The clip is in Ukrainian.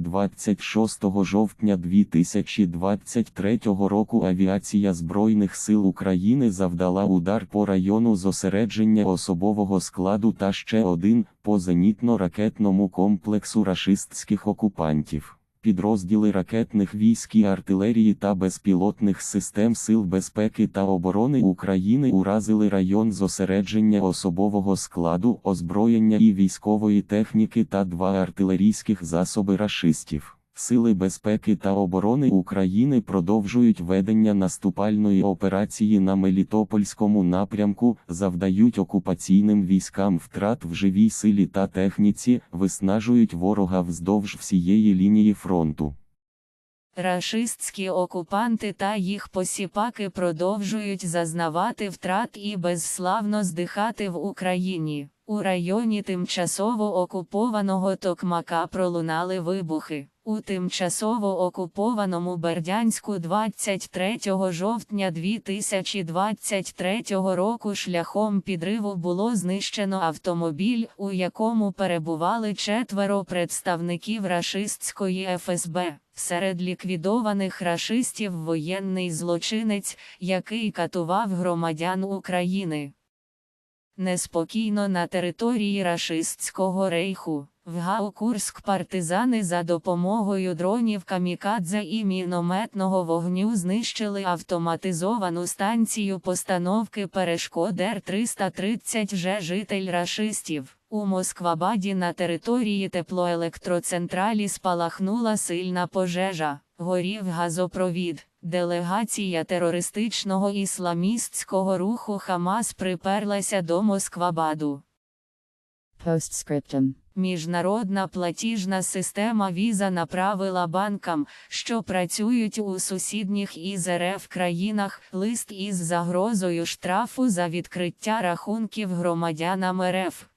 26 жовтня 2023 року авіація Збройних сил України завдала удар по району зосередження особового складу та ще один по зенітно-ракетному комплексу рашистських окупантів. Підрозділи ракетних військ і артилерії та безпілотних систем Сил безпеки та оборони України уразили район зосередження особового складу, озброєння і військової техніки та два артилерійських засоби рашистів. Сили безпеки та оборони України продовжують ведення наступальної операції на Мелітопольському напрямку, завдають окупаційним військам втрат в живій силі та техніці, виснажують ворога вздовж всієї лінії фронту. Рашистські окупанти та їх посіпаки продовжують зазнавати втрат і безславно здихати в Україні. У районі тимчасово окупованого Токмака пролунали вибухи. У тимчасово окупованому Бердянську 23 жовтня 2023 року шляхом підриву було знищено автомобіль, у якому перебували четверо представників рашистської ФСБ. Серед ліквідованих рашистів воєнний злочинець, який катував громадян України. Неспокійно на території рашистського рейху. В Гаукурськ партизани за допомогою дронів камікадзе і мінометного вогню знищили автоматизовану станцію постановки перешкод Р-330 же житель рашистів. У Москвабаді на території теплоелектроцентралі спалахнула сильна пожежа. Горів газопровід. Делегація терористичного ісламістського руху Хамас приперлася до Москвабаду. Postscriptum. Міжнародна платіжна система Віза направила банкам, що працюють у сусідніх із РФ країнах, лист із загрозою штрафу за відкриття рахунків громадянам РФ.